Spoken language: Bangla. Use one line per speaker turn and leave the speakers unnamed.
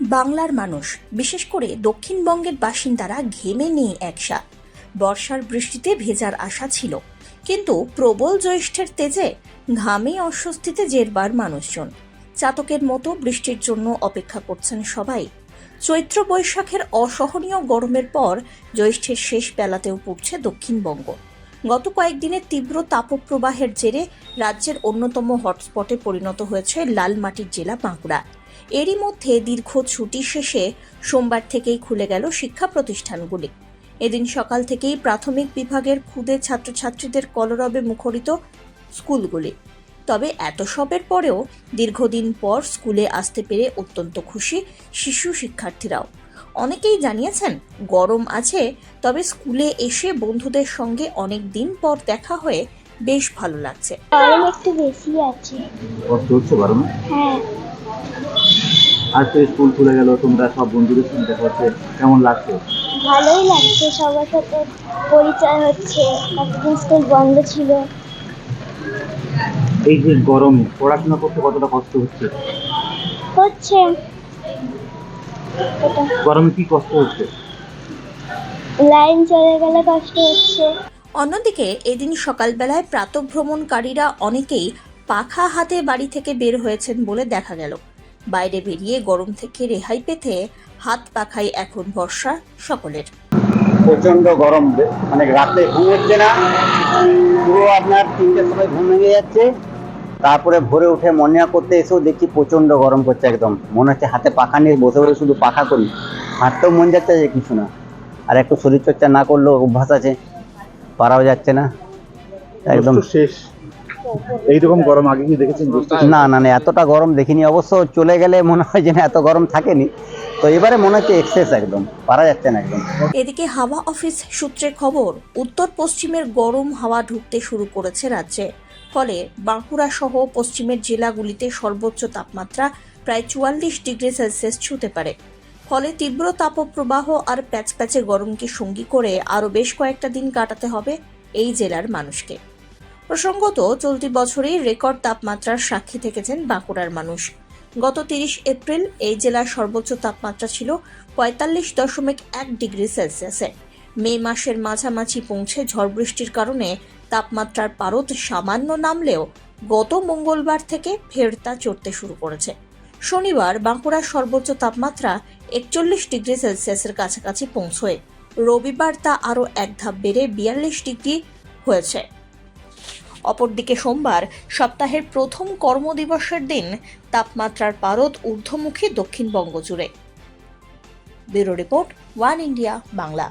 বাংলার মানুষ, বিশেষ করে দক্ষিণবঙ্গের বাসিন্দারা ঘেমে নেই একসা বর্ষার বৃষ্টিতে ভেজার আশা ছিল, কিন্তু প্রবল জ্যৈষ্ঠের তেজে ঘামে অস্বস্তিতে জেরবার মানুষজন। চাতকের মতো বৃষ্টির জন্য অপেক্ষা করছেন সবাই। চৈত্র বৈশাখের অসহনীয় গরমের পর জ্যৈষ্ঠের শেষ বেলাতেও পড়ছে দক্ষিণবঙ্গ। গত কয়েকদিনের তীব্র তাপপ্রবাহের জেরে রাজ্যের অন্যতম হটস্পটে পরিণত হয়েছে লালমাটির জেলা বাঁকুড়া। এরই মধ্যে দীর্ঘ ছুটি শেষে সোমবার থেকেই খুলে গেল শিক্ষা প্রতিষ্ঠানগুলি। এদিন সকাল থেকেই প্রাথমিক বিভাগের ক্ষুদে ছাত্রছাত্রীদের কলরবে মুখরিত স্কুলগুলি। তবে এত সবের পরেও দীর্ঘদিন পর স্কুলে আসতে পেরে অত্যন্ত খুশি শিশু শিক্ষার্থীরাও। অনেকেই জানিয়েছেন গরম আছে তবে স্কুলে এসে বন্ধুদের সঙ্গে অনেক দিন পর দেখা হয়ে বেশ ভালো লাগছে।
গরম একটু বেশি আছে।
কষ্ট হচ্ছে গরমে?
হ্যাঁ।
আর তো স্কুল খুলে গেল তোমরা সব বন্ধুদের সঙ্গে দেখা হচ্ছে কেমন লাগছে?
ভালোই লাগছে সবার সাথে পরিচয় হচ্ছে এতদিন স্কুল বন্ধ ছিল।
এই যে গরমে পড়াশোনা করতে কতটা কষ্ট হচ্ছে?
হচ্ছে।
গরমে কি কষ্ট হচ্ছে?
লাইন চলে গেলে কষ্ট হচ্ছে।
অন্যদিকে এদিন সকালবেলায় প্রাতভ্রমণকারীরা অনেকেই পাখা হাতে বাড়ি থেকে বের হয়েছেন বলে দেখা গেল। বাইরে বেরিয়ে গরম থেকে রেহাই পেতে হাত পাখাই এখন বর্ষা সকলের।
প্রচণ্ড গরম মানে রাতে ঘুম হচ্ছে না। পুরো আপনার তিনটের সময় ঘুম ভেঙে যাচ্ছে। তারপরে ভোরে উঠে মর্নিং করতে এসেও দেখছি প্রচণ্ড গরম করছে একদম। মনে হচ্ছে হাতে পাখা নিয়ে বসে বসে শুধু পাখা করি। হাঁটতেও মন যাচ্ছে যে কিছু না। আর একটু শরীরচর্চা না করলেও অভ্যাস আছে। পারাও যাচ্ছে না। একদম।
শেষ। এইরকম গরম আগে কি দেখেছেন
না না না এতটা গরম দেখিনি। অবশ্য চলে গেলে মনে হয় যে না এত গরম থাকেনি। তো এবারে মনে হচ্ছে এক্সেস একদম, পারা যাচ্ছে না একদম।
এদিকে হাওয়া অফিস সূত্রে খবর, উত্তর পশ্চিমের গরম হাওয়া ঢুকতে শুরু করেছে রাজ্যে। ফলে বাঁকুড়া সহ পশ্চিমের জেলাগুলিতে সর্বোচ্চ তাপমাত্রা প্রায় চুয়াল্লিশ ডিগ্রি সেলসিয়াস ছুঁতে পারে। ফলে তীব্র তাপপ্রবাহ আর প্যাচপ্যাচে গরমকে সঙ্গী করে আরও বেশ কয়েকটা দিন কাটাতে হবে এই জেলার মানুষকে। প্রসঙ্গত, চলতি বছরেই রেকর্ড তাপমাত্রার সাক্ষী থেকেছেন বাঁকুড়ার মানুষ। গত তিরিশ এপ্রিল এই জেলার সর্বোচ্চ তাপমাত্রা ছিল পঁয়তাল্লিশ দশমিক এক ডিগ্রি সেলসিয়াসে। মে মাসের মাঝামাঝি পৌঁছে ঝড় বৃষ্টির কারণে তাপমাত্রার পারদ সামান্য নামলেও গত মঙ্গলবার থেকে ফের তা চড়তে শুরু করেছে। শনিবার বাঁকুড়ার সর্বোচ্চ তাপমাত্রা একচল্লিশ ডিগ্রি সেলসিয়াসের কাছাকাছি পৌঁছয়। রবিবার তা আরও এক ধাপ বেড়ে বিয়াল্লিশ ডিগ্রি হয়েছে। অপরদিকে সোমবার সপ্তাহের প্রথম কর্মদিবসের দিন তাপমাত্রার পারদ ঊর্ধ্বমুখী দক্ষিণবঙ্গ জুড়ে। Bureau report, one India, Bangla.